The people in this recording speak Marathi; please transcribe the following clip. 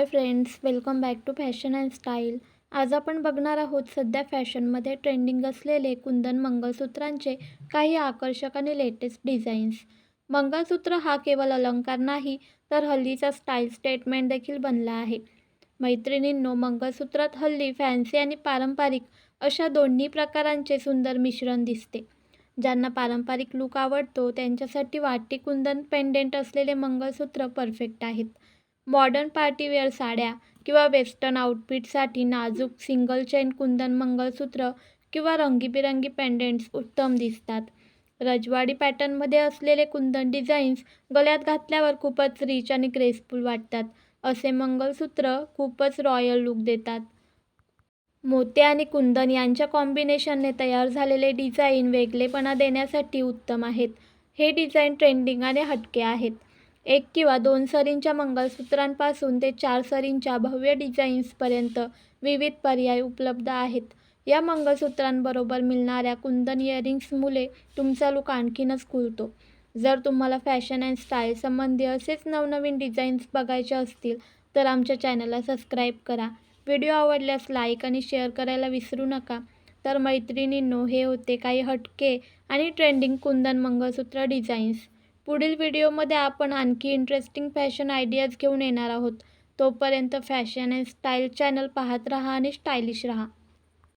Hi friends welcome back to fashion and style. आज आपण बघणार आहोत सध्या फॅशनमध्ये ट्रेंडिंग असलेले कुंदन मंगळसूत्रांचे काही आकर्षक आणि लेटेस्ट डिझाईन्स. मंगळसूत्र हा केवळ अलंकार नाही तर हल्लीचा स्टाईल स्टेटमेंट देखील बनला आहे. मैत्रिणींनो मंगळसूत्रात हल्ली फॅन्सी आणि पारंपरिक अशा दोन्ही प्रकारांचे सुंदर मिश्रण दिसते. ज्यांना पारंपरिक लूक आवडतो त्यांच्यासाठी वाटी कुंदन पेंडेंट असलेले मंगळसूत्र परफेक्ट आहेत. मॉडर्न पार्टीवेअर साड्या किंवा वेस्टर्न आउटफिटसाठी नाजूक सिंगल चेन कुंदन मंगळसूत्र किंवा रंगीबिरंगी पेंडेंट्स उत्तम दिसतात. रजवाडी पॅटर्नमध्ये असलेले कुंदन डिझाईन्स गळ्यात घातल्यावर खूपच रिच आणि ग्रेसफुल वाटतात. असे मंगळसूत्र खूपच रॉयल लूक देतात. मोते आणि कुंदन यांच्या कॉम्बिनेशनने तयार झालेले डिझाईन वेगळेपणा देण्यासाठी उत्तम आहेत. हे डिझाईन ट्रेंडिंग आणि हटके आहेत. एक किंवा दोन सरींच्या मंगळसूत्रांपासून ते चार सरींच्या भव्य डिझाईन्सपर्यंत विविध पर्याय उपलब्ध आहेत. या मंगळसूत्रांबरोबर मिळणाऱ्या कुंदन इयरिंग्समुळे तुमचा लूक आणखीनच खुलतो. जर तुम्हाला फॅशन अँड स्टाईल संबंधी असेच नवनवीन डिझाईन्स बघायचे असतील तर आमच्या चॅनलला सबस्क्राईब करा. व्हिडिओ आवडल्यास लाईक आणि शेअर करायला विसरू नका. तर मैत्रिणींनो हे होते काही हटके आणि ट्रेंडिंग कुंदन मंगळसूत्र डिझाईन्स. पुढील व्हिडिओमध्ये आपण आणखी इंटरेस्टिंग फॅशन आयडियाज घेऊन येणार आहोत. तोपर्यंत फॅशन अँड स्टाईल चॅनल पाहत राहा आणि स्टायलिश राहा.